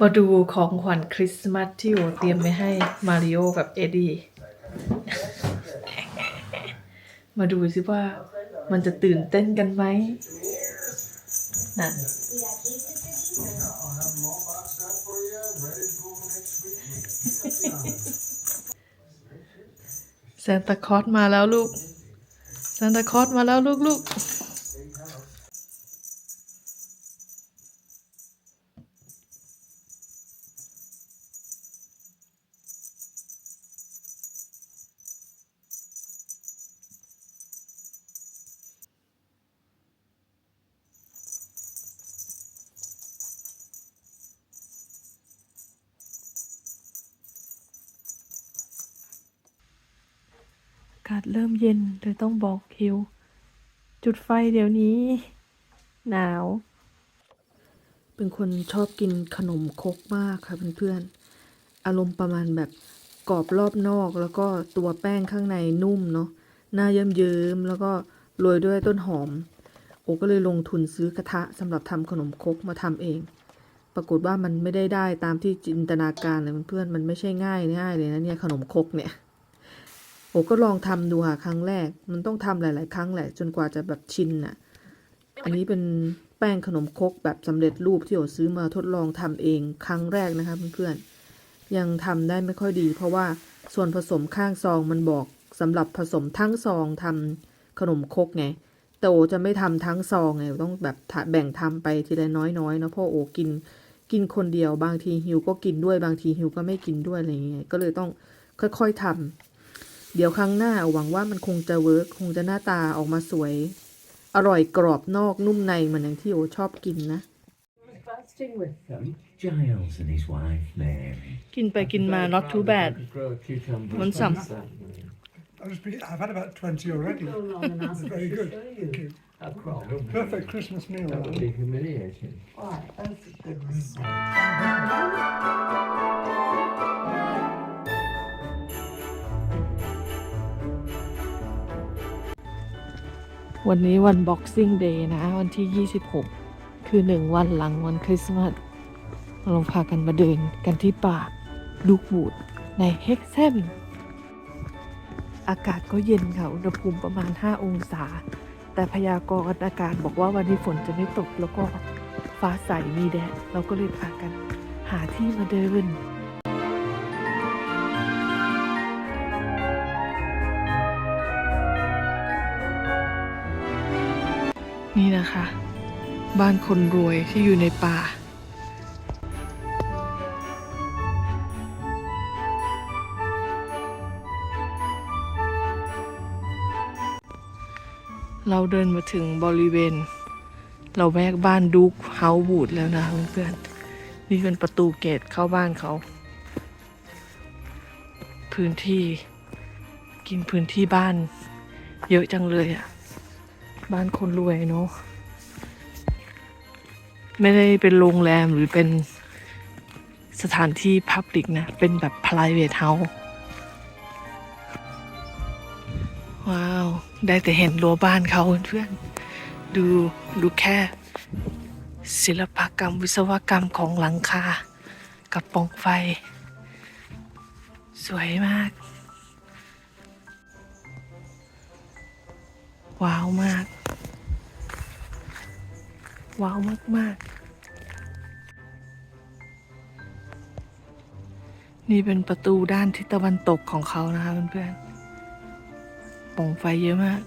มาดูของขวัญคริสต์มาสที่โอเตรียมไว้ให้มาริโอกับเอ็ดดี้ มาดูสิว่ามันจะตื่นเต้นกันไหมนั่นซานตาคลอสมาแล้วลูกซานตาคลอสมาแล้วลูกลูกากาศเริ่มเย็นเลยต้องบอกคิว จุดไฟเดี๋ยวนี้ หนาว เป็นคนชอบกินขนมคกมากค่ะเพื่อนๆ อารมณ์ประมาณแบบกรอบรอบนอกแล้วก็ตัวแป้งข้างในนุ่มเนาะหน้าเยิ้มๆแล้วก็โรยด้วยต้นหอม โอก็เลยลงทุนซื้อกระทะสำหรับทำขนมคกมาทำเอง ปรากฏว่ามันไม่ได้ได้ตามที่จินตนาการเลยเพื่อนๆมันไม่ใช่ง่ายง่ายเลยนะเนี่ยขนมคกเนี่ย โอ้ก็ลองทำดูค่ะครั้งแรก มันต้องทำหลาย ๆ ครั้งแหละ จนกว่าจะแบบชินน่ะ อันนี้เป็นแป้งขนมครกแบบสำเร็จรูปที่โอซื้อมาทดลองทำเองครั้งแรกนะคะเพื่อนๆ ยังทำได้ไม่ค่อยดี เพราะว่าส่วนผสมข้างซองมันบอกสำหรับผสมทั้งซองทำขนมครกไงแต่โอจะไม่ทำทั้งซองไงต้องแบบแบ่งทำไปทีละน้อยๆเนาะเพราะโอกินกินคนเดียวบางทีฮิวก็กินด้วยบางทีฮิวก็ไม่กินด้วยอะไรเงี้ยก็เลยต้องค่อยๆทำ เดี๋ยวครั้งหน้าหวังว่ามันคงจะเวิร์กคงจะหน้าตาออกมาสวย อร่อยกรอบนอกนุ่มในเหมือนอย่างที่โอชอบกินนะ Fasting with them, Giles and his wife Mary. กินไปกินมา not too bad Grow a cucumber. Want some? I was be- I've had about 20 already. Very good. Thank you. A crop. Perfect Christmas meal. That would that. be humiliating. Why? Oh, for goodness sake. วันนี้วัน Boxing Day นะ วันที่ 26 คือหนึ่งวันหลังวันคริสต์มาสเราพากันมาเดินกันที่ป่าลูกบูดในเฮกเซมอากาศก็เย็นค่ะ อุณหภูมิประมาณ 5 องศา แต่พยากรณ์อากาศบอกว่าวันนี้ฝนจะไม่ตกแล้วก็ฟ้าใสมีแดดเราก็เลยพากันหาที่มาเดิน นี่นะคะ บ้านคนรวยที่อยู่ในป่า เราเดินมาถึงบริเวณ เราแวกบ้านดูกเฮาบูดแล้วนะเพื่อนๆนี่เป็นประตูเกตเข้าบ้านเขา พื้นที่กินพื้นที่บ้านเยอะจังเลยอะ บ้านคนรวยเนาะไม่ได้เป็นโรงแรมหรือเป็นสถานที่พับลิกนะ เป็นแบบ private house ว้าว ได้แต่เห็นรั้วบ้านเขาเพื่อนดูดูแค่ ศิลปกรรมวิศวกรรมของหลังคา กับปล่องไฟ สวยมาก ว้าวมาก ว้าวมากมากนี่เป็นประตูด้านทิศตะวันตกของเขานะคะเพื่อนๆป่องไฟเยอะมาก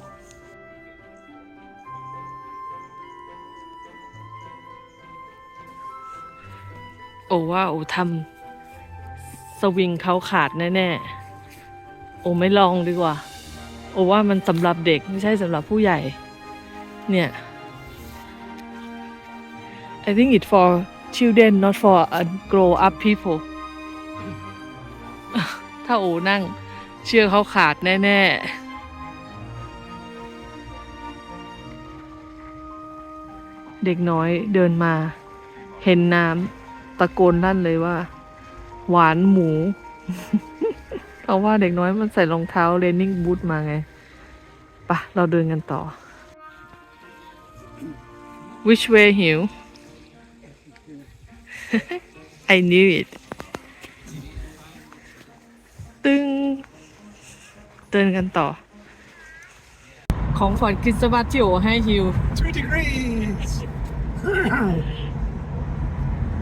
โอ้ว่าโอ้ทำสวิงเขาขาดแน่ ๆ โอ้ไม่ลองดีกว่า โอ้ว่ามันสำหรับเด็กไม่ใช่สำหรับผู้ใหญ่ เนี่ย I think it for children not for a grow up people ถ้าโอนั่งเชื่อเขาขาดแน่ ๆเด็กน้อยเดินมา เห็นน้ำตะโกนลั่นเลยว่า หวานหมู เพราะว่าเด็กน้อยมันใส่รองเท้าเรนนิ่งบูทมาไงปะเราเดินกันต่อ Which way หิว I knew it ตึงเดินกันต่อ ของขวัญคริสต์มาสที่โอให้ฮิว Two degrees.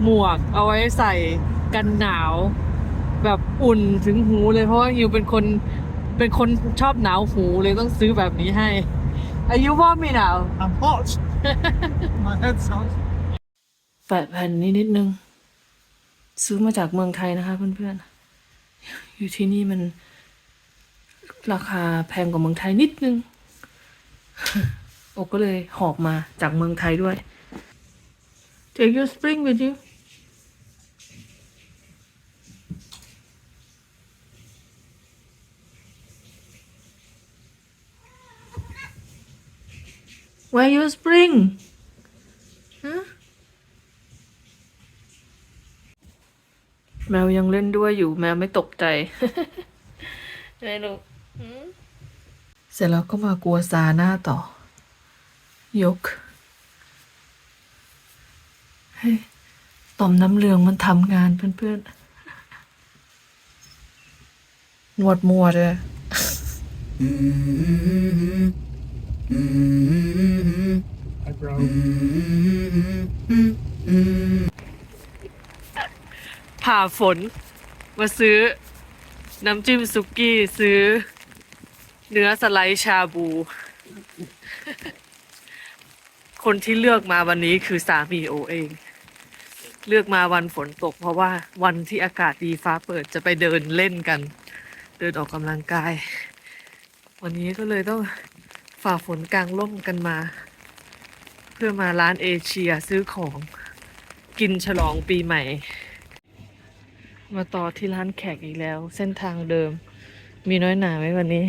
หมวกเอาไว้ใส่กันหนาว แบบอุ่นถึงหูเลยเพราะว่าฮิวเป็นคนเป็นคนชอบหนาวหูเลยต้องซื้อแบบนี้ให้อายุว่าไม่หนาว I'm hot. My head's hot. แปดแผ่นนี้นิดนึง ซื้อมาจากเมืองไทยนะคะเพื่อนๆ อยู่ที่นี่มันราคาแพงกว่าเมืองไทยนิดนึง โอก็เลยหอบมาจากเมืองไทยด้วย Take your spring with you Where your spring ฮะแมวยังเล่นด้วยอยู่ แมวไม่ตกใจไงลูกหืมเสร็จแล้วก็มากลัวซาหน้าต่อ ยกเฮ้ยต่อมน้ำเหลืองมันทำงานเพื่อนๆหนวดมัวเลย Eyebrow. ผ่าฝน มาซื้อ น้ำจิ้มซุกี้ซื้อ เนื้อสไลด์ชาบู คนที่เลือกมาวันนี้คือสามีโอเอง เลือกมาวันฝนตก เพราะว่าวันที่อากาศดีฟ้าเปิดจะไปเดินเล่นกัน เดินออกกำลังกาย วันนี้ก็เลยต้อง ฝ่าฝนกลางร่มกันมา เพื่อมาร้านเอเชียซื้อของกินฉลองปีใหม่ มาต่อที่ร้านแขกอีกแล้ว เส้นทางเดิม มีน้อยหนาไหมวันนี้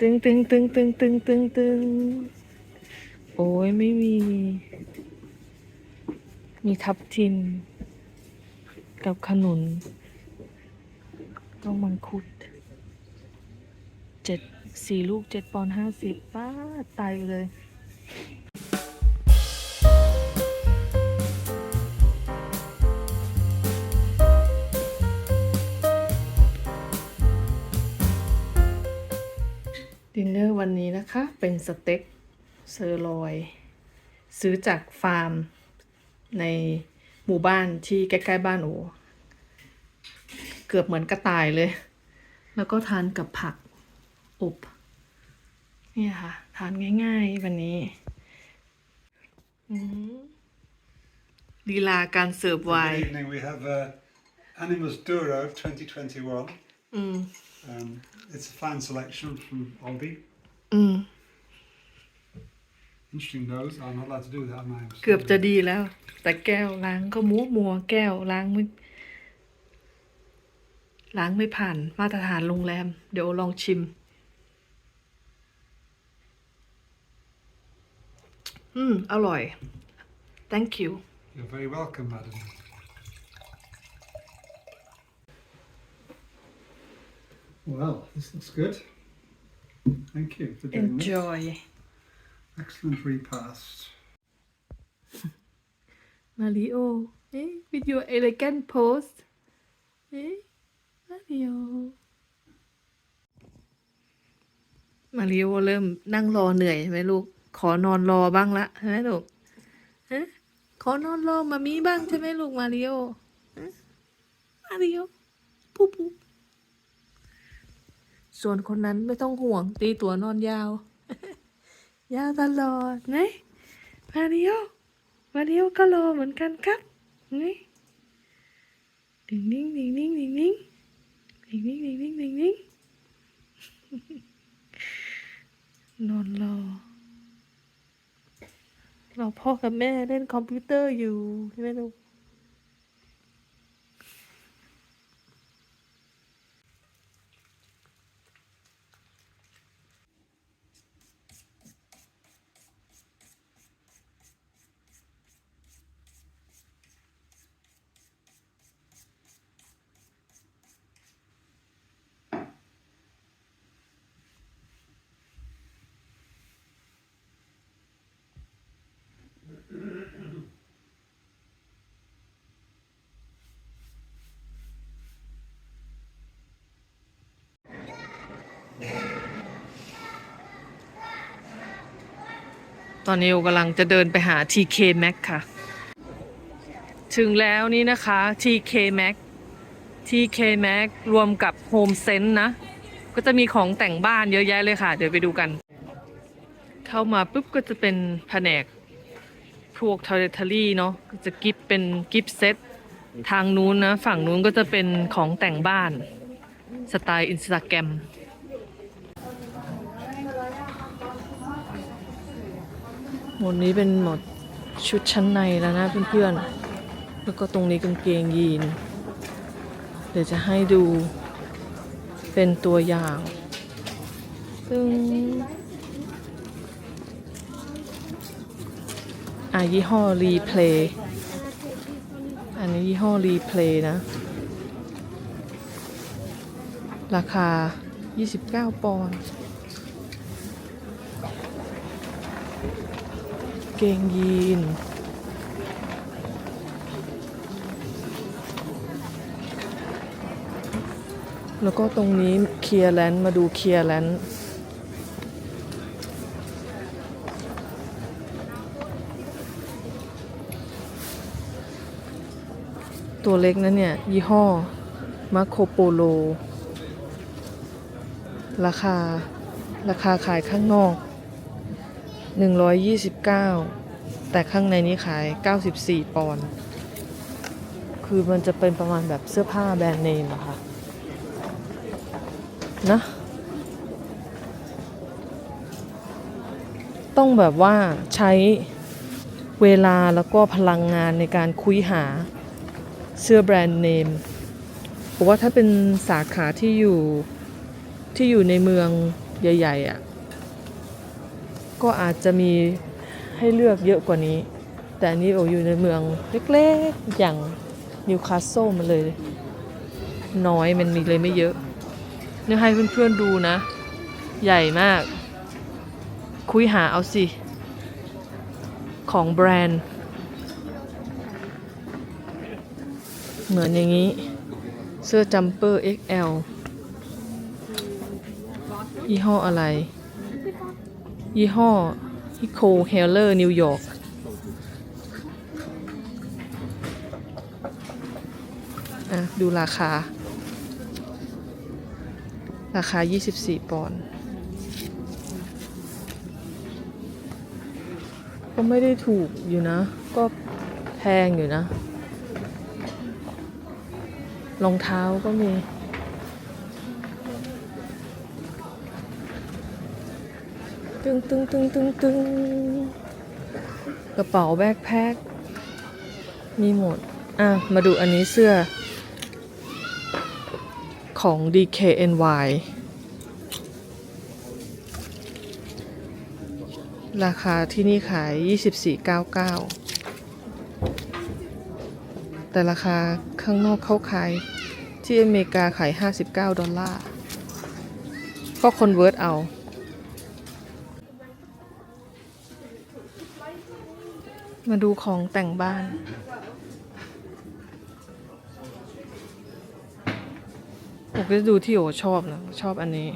ตึงตึงตึงตึงตึงตึงตึงโอ้ยไม่มี มีทับทิมกับขนุนต้องมังคุด สี่ลูกเจ็ดปอนด์ห้าสิบป้าตายเลยดินเนอร์วันนี้นะคะ เป็นสเต็กเซอร์ลอย ซื้อจากฟาร์มในหมู่บ้านที่ใกล้ๆบ้านโอเกือบเหมือนกระต่ายเลย แล้วก็ทานกับผัก อบเนี่ยค่ะ ทานง่ายๆวันนี้อืมลีลาการเสิร์ฟไว Good น์ evening. We have uh, Animus Duro 2021. อืม Um, it's a fine selection from Aldi. อืม Interesting nose. I'm not allowed to do that, am I? เกือบจะดีแล้ว แต่แก้วล้างก็มัวมัวๆแก้วล้างไม่ล้างไม่ผ่านมาตรฐานโรงแรม เดี๋ยวลองชิม อืม อร่อย thank you You're very welcome, madam. Well, this looks good. Thank you for doing this. enjoy Excellent repast. มาริโอเอ๊ะ with your elegant pose เอ๊ะมาริโอมาริโอเริ่มนั่งรอเหนื่อยใช่ไหมลูก ขอนอนรอบ้างละใช่ไหมลูกฮะขอนอนรอมามีบ้างใช่ไหมลูกมาริโอมาริโอปุ๊บปุ๊บส่วนคนนั้นไม่ต้องห่วง ตีตัวนอนยาว ยาวตลอดไหนมาริโอมาริโอก็รอเหมือนกันครับนี่นิ่งนิ่งนิ่งนิ่งนิ่งนิ่งนิ่งนิ่งนิ่งนิ่งนิ่งนิ่งนอนรอ เราพ่อกับแม่เล่นคอมพิวเตอร์อยู่ใช่ไหมลูก ตอนนี้โอกำลังจะเดินไปหา TK Max ค่ะ ถึงแล้วนี่นะคะ TK Max TK Max รวมกับ Home Sense นะ ก็จะมีของแต่งบ้านเยอะแยะเลยค่ะ เดี๋ยวไปดูกัน เข้ามาปุ๊บก็จะเป็นแผนกพวกทอร์เทอรี่เนาะก็จะกิฟเป็นกิฟเซตทางนู้นนะ ฝั่งนู้นก็จะเป็นของแต่งบ้าน สไตล์อินสตาแกรม หมดนี้เป็นหมดชุดชั้นในแล้วนะเพื่อนๆ แล้วก็ตรงนี้กางเกงยีน เดี๋ยวจะให้ดูเป็นตัวอย่างซึ่งอะยี่ห้อรีเพลย์อันนี้ยี่ห้อรีเพลย์นะ ราคา 29 ปอนด์ เกงยีน แล้วก็ตรงนี้เคลียร์แลนด์มาดูเคลียร์แลนด์ตัวเล็กนะเนี่ย ยี่ห้อมาโคโปโล ราคา ราคาขายข้างนอก 129 แต่ข้างในนี้ขาย 94 ปอนด์คือมันจะเป็นประมาณแบบเสื้อผ้าแบรนด์เนมอะค่ะ นะ ต้องแบบว่าใช้เวลาแล้วก็พลังงานในการคุยหาเสื้อแบรนด์เนมผมว่าถ้าเป็นสาขาที่อยู่ที่อยู่ในเมืองใหญ่ ๆอะ่ะ ก็อาจจะมีให้เลือกเยอะกว่านี้ แต่อันนี้โออยู่ในเมืองเล็กๆ อย่างนิวคาสเซิลมันเลย น้อยมันมีเลยไม่เยอะเนี่ยให้เพื่อนๆดูนะ ใหญ่มาก คุยหาเอาสิ ของแบรนด์ เหมือนอย่างนี้ เสื้อจัมเปอร์ XL ยี่ห้ออะไร ยี่ห้อฮิโคเฮลเลอร์นิวยอร์กอะ ดูราคา ราคา 24 ปอนด์ก็ไม่ได้ถูกอยู่นะ ก็แพงอยู่นะ รองเท้าก็มี งตึงตึงตึงตึงกระเป๋าแบ็คแพ็คมีหมด อะ มาดูอันนี้เสื้อ ของ DKNY ราคาที่นี่ขาย 24.99 แต่ราคาข้างนอกเขาขาย ที่อเมริกาขาย 59 ดอลลาร์ ก็คอนเวิร์ตเอา มาดูของแต่งบ้าน ผมก็จะดูที่โอชอบนะ ชอบอันนี้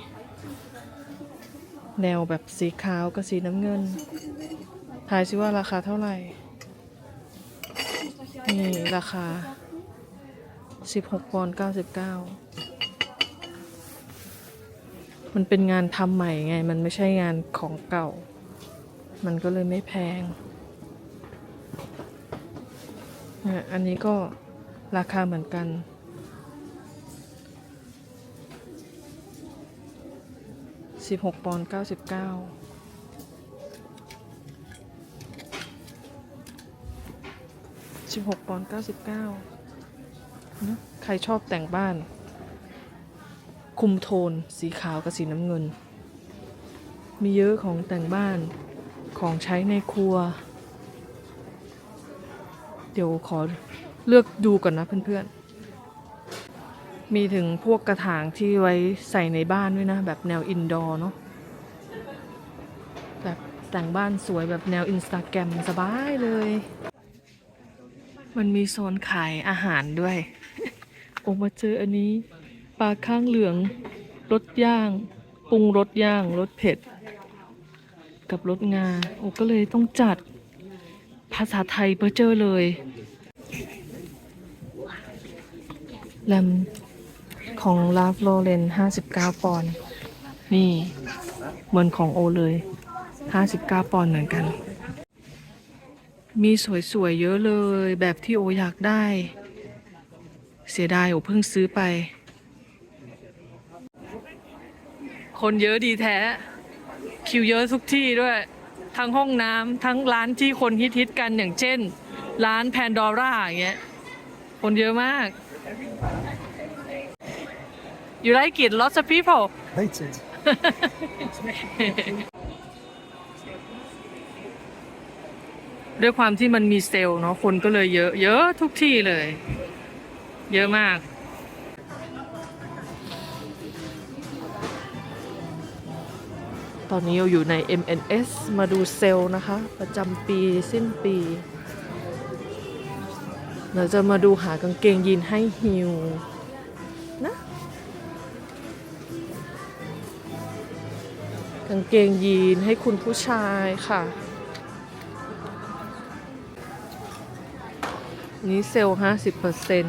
แนวแบบสีขาวกับสีน้ำเงิน ทายซิว่าราคาเท่าไหร่ นี่ราคา 16ปอนด์99 มันเป็นงานทำใหม่ไง มันไม่ใช่งานของเก่า มันก็เลยไม่แพงเอันนี้ก็ราคาเหมือนกัน16ปอนด์99 16ปอนด์99นะใครชอบแต่งบ้าน คุมโทนสีขาวกับสีน้ำเงิน มีเยอะของแต่งบ้านของใช้ในครัว เดี๋ยวขอเลือกดูก่อนนะเพื่อนๆ มีถึงพวกกระถางที่ไว้ใส่ในบ้านด้วยนะ แบบแนวอินดอร์เนาะ แบบแต่งบ้านสวยแบบแนวอินสตาแกรมสบายเลย มันมีโซนขายอาหารด้วย โอมาเจออันนี้ปลาข้างเหลืองรสย่าง ปรุงรสย่างรสเผ็ด กับรถงา โอ้ก็เลยต้องจัด ภาษาไทยเบอร์เจอร์เลยแลมของลาฟโลเรน59ปอนด์นี่เหมือนของโอเลย59ปอนด์เหมือนกัน มีสวยๆเยอะเลยแบบที่โออยากได้ เสียดายโอเพิ่งซื้อไป คนเยอะดีแท้ คิวเยอะทุกที่ด้วย ทั้งห้องน้ำทั้งร้านที่คนฮิตๆกันอย่างเช่น ร้านแพนดอร่าอย่างเงี้ยคนเยอะมาก You like it? Lots of people. Hate it. ด้วยความที่มันมีเซลล์เนาะคนก็เลยเยอะ เยอะทุกที่เลย เยอะมาก ตอนนี้เราอยู่ใน MNS มาดูเซลล์นะคะ ประจำปีสิ้นปี เราจะมาดูหากางเกงยีนให้ฮิวนะ กางเกงยีนให้คุณผู้ชายค่ะนี้เซลล์ห้าสิบเปอร์เซ็น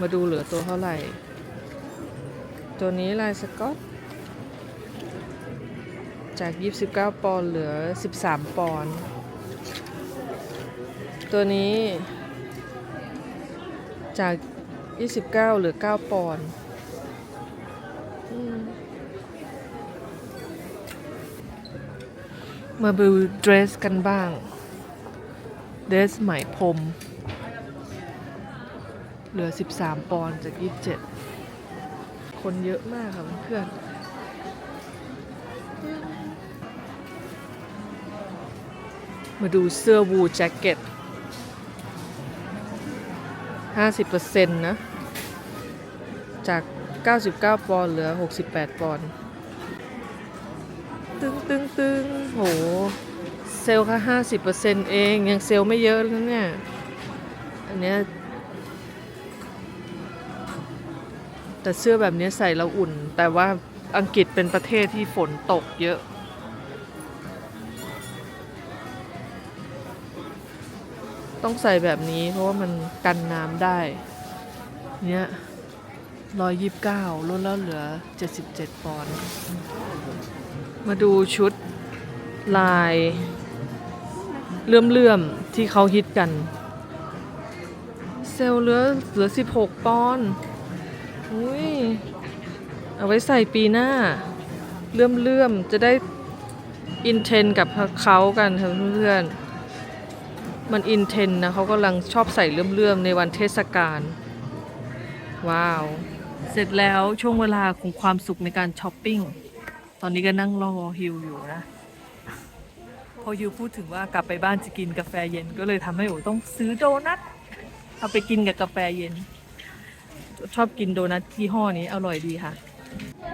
มาดูเหลือตัวเท่าไหร่ ตัวนี้ลายสกอต จาก 29 ปอนด์เหลือ 13 ปอนด์ตัวนี้จาก 29 เหลือ 9 ปอนด์อืมมาดูเดรสกันบ้าง เดรสไหมพรม เหลือ 13 ปอนด์จาก 27 คนเยอะมากค่ะเพื่อนๆ มาดูเสื้อวูลแจ็คเก็ต50%นะ จาก 99 ปอนด์เหลือ 68 ปอนด์ตึงตึงตึงโห เซลล์แค่50%เอง ยังเซลล์ไม่เยอะแล้วเนี่ย อันเนี้ย แต่เสื้อแบบนี้ใส่แล้วอุ่น แต่ว่าอังกฤษเป็นประเทศที่ฝนตกเยอะ ต้องใส่แบบนี้เพราะว่ามันกันน้ำได้ เนี่ยร้อยยิบเก้าลดแล้วเหลือ77ปอนด์มาดูชุดลายเลื่อมๆที่เขาฮิตกัน เซลเหลือเหลือ16ปอนด์อุ้ยเอาไว้ใส่ปีหน้า เลื่อมเลื่มๆจะได้อินเทนกับเขากันค่ะเพื่อนๆ มันอินเทนนะเขากำลังชอบใส่เลื่อมเลื่อมๆ ในวันเทศกาล ว้าว เสร็จแล้วช่วงเวลาของความสุขในการช้อปปิ้ง ตอนนี้ก็นั่งรอฮิวอยู่นะ พอฮิวพูดถึงว่ากลับไปบ้านจะกินกาแฟเย็นก็เลยทำให้โอต้องซื้อโดนัทเอาไปกินกับกาแฟเย็น ชอบกินโดนัทยี่ห้อนี้อร่อยดีค่ะ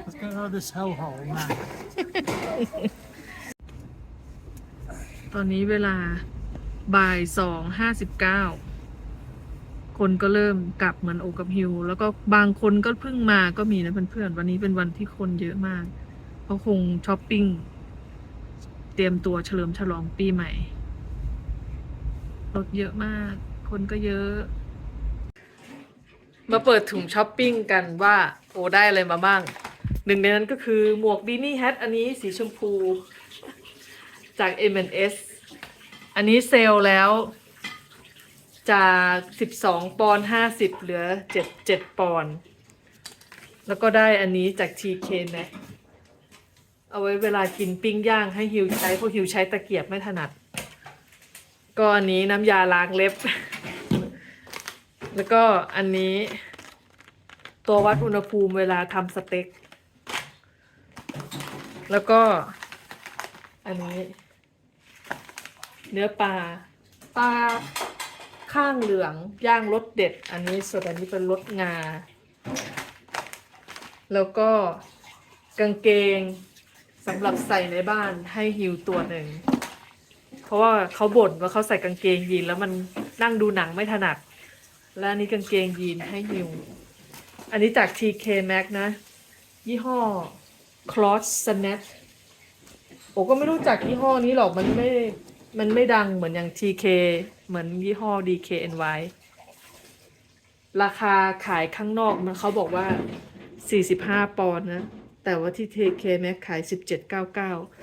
Let's get out of this hellhole now. ตอนนี้เวลา บ่ายสองห้าสิบเก้าคนก็เริ่มกลับเหมือนโอกับฮิว แล้วก็บางคนก็เพิ่งมาก็มีนะเพื่อนๆวันนี้เป็นวันที่คนเยอะมากเขาคงช้อปปิ้ง เตรียมตัวเฉลิมฉลองปีใหม่รถเยอะมาก คนก็เยอะ มาเปิดถุงช้อปปิ้งกันว่าโอได้อะไรมาบ้าง หนึ่งในนั้นก็คือหมวกบีนี่แฮทอันนี้สีชมพู จาก M&S อันนี้เซลล์แล้วจาก12ปอน50เหลือ7 7ปอนแล้วก็ได้อันนี้จาก TK Maxx เอาไว้เวลากินปิ้งย่างให้ฮิวใช้เพราะฮิวใช้ตะเกียบไม่ถนัด ก็อันนี้น้ำยาล้างเล็บ แล้วก็อันนี้ตัววัดอุณหภูมิเวลาทำสเต็ก แล้วก็อันนี้ เนื้อปลาปลาข้างเหลืองย่างรสเด็ด อันนี้ส่วนอันนี้เป็นรสงา แล้วก็กางเกงสำหรับใส่ในบ้านให้ฮิวตัวหนึ่ง เพราะว่าเขาบ่นว่าเขาใส่กางเกงยีนแล้วมันนั่งดูหนังไม่ถนัด และอันนี้กางเกงยีนให้ฮิว อันนี้จาก TK max นะ ยี่ห้อ Cross Snap โอ้ก็ไม่รู้จักยี่ห้อนี้หรอกมันไม่ มันไม่ดังเหมือนอย่าง TK เหมือนยี่ห้อ DKNY ราคาขายข้างนอกมันเขาบอกว่า 45 ปอนด์นะ แต่ว่าที่ TK Max ขาย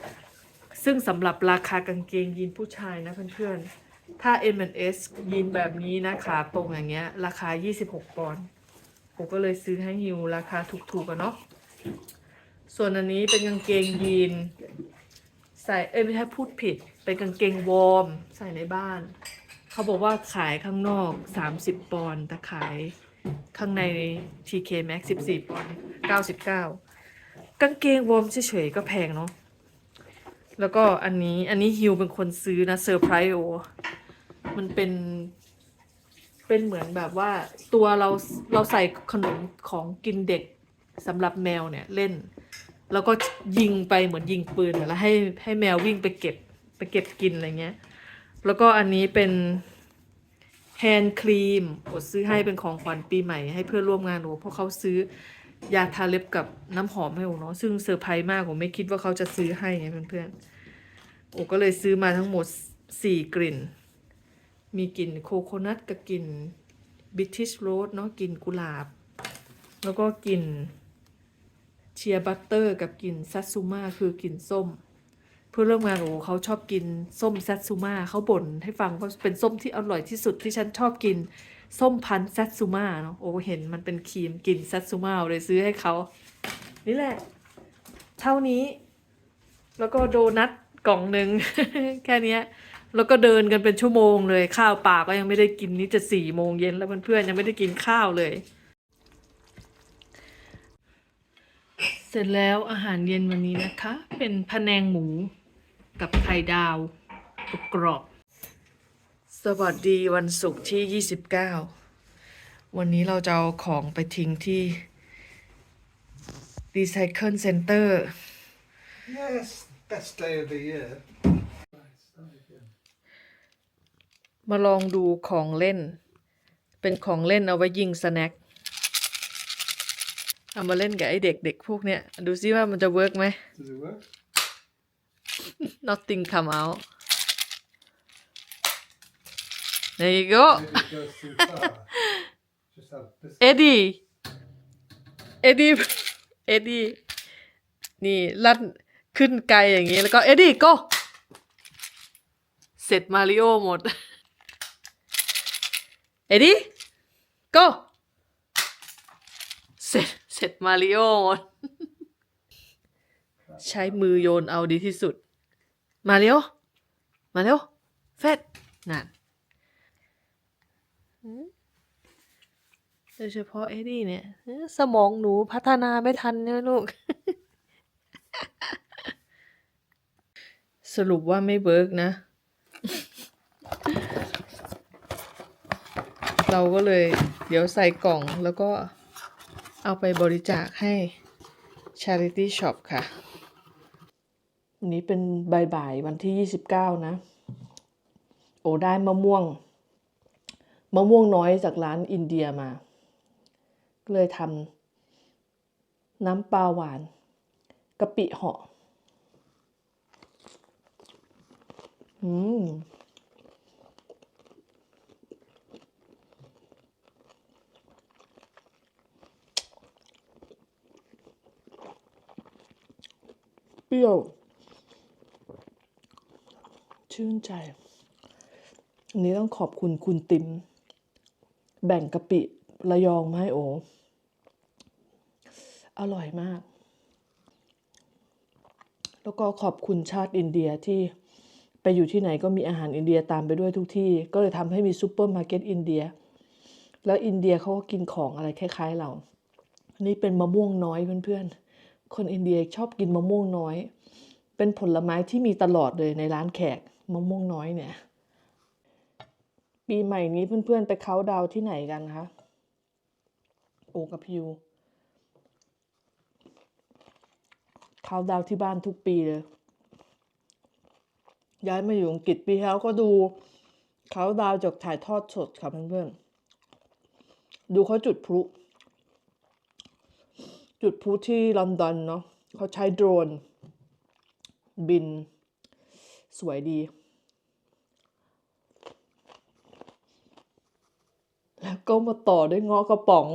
17.99 ซึ่งสำหรับราคากางเกงยีนผู้ชายนะเพื่อนๆ ถ้า M&S ยีนแบบนี้นะขาตรงอย่างเงี้ย ราคา 26 ปอนด์ผมก็เลยซื้อให้ฮิวราคาถูกๆกันเนาะส่วนอันนี้เป็นกางเกงยีนใส่เอ้ยไม่ใช่พูดผิด เป็นกางเกงวอร์มใส่ในบ้าน เขาบอกว่าขายข้างนอก 30 ปอนด์แต่ขายข้างใน TK Max 14 ปอนด์99 กางเกงวอร์มเฉยๆก็แพงเนาะแล้วก็อันนี้อันนี้ฮิวเป็นคนซื้อนะเซอร์ไพรส์โอมันเป็นเป็นเหมือนแบบว่าตัวเราเราใส่ขนมของกินเด็กสำหรับแมวเนี่ยเล่น แล้วก็ยิงไปเหมือนยิงปืนแล้วให้ให้แมววิ่งไปเก็บ ไปเก็บกินอะไรเงี้ย แล้วก็อันนี้เป็นแฮนด์ครีมอดซื้อให้เป็นของขวัญปีใหม่ ให้เพื่อนร่วมงานโอ้เพราะเขาซื้อยาทาเล็บกับน้ำหอมให้โอเนาะซึ่งเซอร์ไพรส์มากผมไม่คิดว่าเขาจะซื้อให้ไงเพื่อนๆโอก็เลยซื้อมาทั้งหมดสี่กลิ่น มีกลิ่นโคโคนัทกับกลิ่นบิทิชโรสเนาะกลิ่นกุหลาบ แล้วก็กลิ่นเชียร์บัตเตอร์กับกลิ่นซัตซูมาคือกลิ่นส้ม เพื่อนร่วมงานโอ้เขาชอบกินส้มซัตซูมาเขาบ่นให้ฟังว่าเป็นส้มที่อร่อยที่สุดที่ฉันชอบกิน ส้มพันธุ์ซัตซูมาเนาะโอ้เห็นมันเป็นครีมกลิ่นซัตซูมาเลยซื้อให้เขานี่แหละ เท่านี้ แล้วก็โดนัทกล่องหนึ่งแค่นี้แล้วก็เดินกันเป็นชั่วโมงเลย ข้าวปาก็ยังไม่ได้กินนี่จะสี่โมงเย็นแล้วเพื่อนๆยังไม่ได้กินข้าวเลย เสร็จแล้วอาหารเย็นวันนี้นะคะ เป็นพะแนงหมู กับไข่ดาวกรอบๆสวัสดีวันศุกร์ที่ 29 วันนี้เราจะเอาของไปทิ้งที่ Recycle Center Yes, best day of the year. มาลองดูของเล่น เป็นของเล่นเอาไว้ยิงสแน็คเอามาเล่นกับไอ้เด็กๆพวกเนี้ย ดูซิว่ามันจะเวิร์กไหม Does it work? Nothing come out there you go Maybe it goes too far. Just have this. เอ็ดดี้เอ็ดดี้เอ็ดดี้นี่ลั่นขึ้นไกลอย่างนี้แล้วก็เอ็ดดี้ก็เสร็จมาริโอหมด เอ็ดดี้ก็เสร็จเสร็จมาริโอหมด ใช้มือโยนเอาดีที่สุด มาเร็ว มาเร็ว เฟดนั่นโดยเฉพาะเอ็ดดี้เนี่ย สมองหนูพัฒนาไม่ทันเนี่ยลูก สรุปว่าไม่เบิร์กนะ เราก็เลย เดี๋ยวใส่กล่องแล้วก็เอาไปบริจาคให้ Charity Shop ค่ะ วันนี้เป็นบ่ายๆวันที่ 29 นะ โอ้ได้มะม่วง มะม่วงน้อยจากร้านอินเดียมา ก็เลยทำน้ำปลาหวานกะปิเหาะอืมเปรี้ยว ชื่นใจ อันนี้ต้องขอบคุณคุณติม แบ่งกะปิระยองมาให้โอ อร่อยมาก แล้วก็ขอบคุณชาติอินเดียที่ไปอยู่ที่ไหนก็มีอาหารอินเดียตามไปด้วยทุกที่ ก็เลยทำให้มีซูเปอร์มาร์เก็ตอินเดีย แล้วอินเดียเขาก็กินของอะไรคล้าย ๆเรา อันนี้เป็นมะม่วงน้อยเพื่อนๆ คนอินเดียชอบกินมะม่วงน้อย เป็นผลไม้ที่มีตลอดเลยในร้านแขก มะม่วงน้อยเนี่ย ปีใหม่นี้เพื่อนๆ ไปเขาดาวที่ไหนกันคะ โอกับพิวเขาดาวที่บ้านทุกปีเลย ย้ายมาอยู่อังกฤษปีแล้วก็ดูเขาดาวจากถ่ายทอดสดค่ะเพื่อนๆ ดูเขาจุดพลุ จุดพลุที่ลอนดอนเนาะเขาใช้โดรน บิน สวยดี แล้วก็มาต่อด้วยเงาะกระป๋อง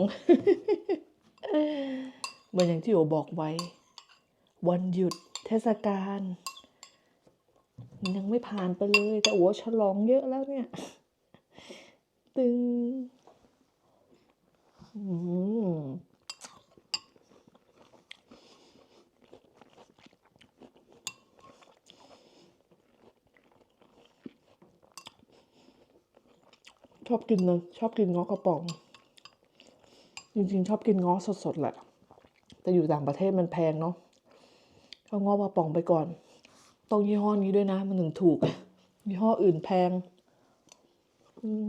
เหมือนอย่างที่โอบอกไว้ วันหยุดเทศกาลยังไม่ผ่านไปเลย แต่โอ้ฉลองเยอะแล้วเนี่ย ตึง อืมชอบกินเลยชอบกินง้อกระป๋อง จริงๆ ชอบกินง้อสดๆแหละ แต่อยู่ต่างประเทศมันแพงเนาะเอาง้อกระป๋องไปก่อนต้องยี่ห้อนี้ด้วยนะ มันถึงถูกยี่ห้ออื่นแพง อืม